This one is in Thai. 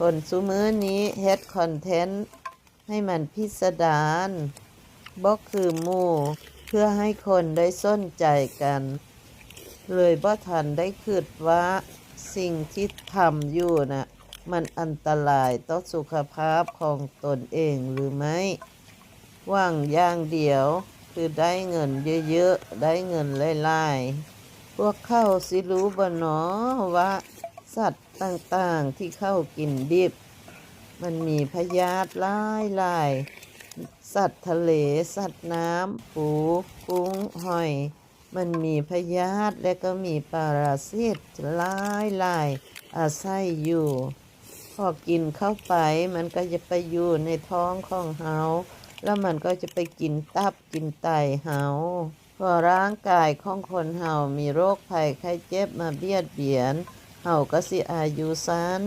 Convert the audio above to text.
คนซุมื้อนี้เฮดคอนเทนต์ให้มันพิสดารบ่คือหมู่เพื่อให้คนได้สนใจกัน เลยบ่ทันได้คิดว่าสิ่งที่ทำอยู่น่ะมันอันตรายต่อสุขภาพของตนเองหรือไม่ว่างอย่างเดียวคือได้เงินเยอะๆ ได้เงินหลายๆพวกเข้าสิรู้บ่หนอว่า สัตว์ต่างๆที่เข้ากินดิบ มันมีพยาธิหลายหลายๆสัตว์ทะเล สัตว์น้ำปูกุ้งหอย มันมีพยาธิและก็มีปาราซิตหลายหลายๆอาศัยอยู่ พอกินเข้าไปมันก็จะไปอยู่ในท้องของเฮาแล้วมันก็จะไปกินตับกินไตเฮาพอร่างกายของคนเฮามีโรคภัยไข้เจ็บมาเบียดเบียน เฮาก็สิอายุสั้น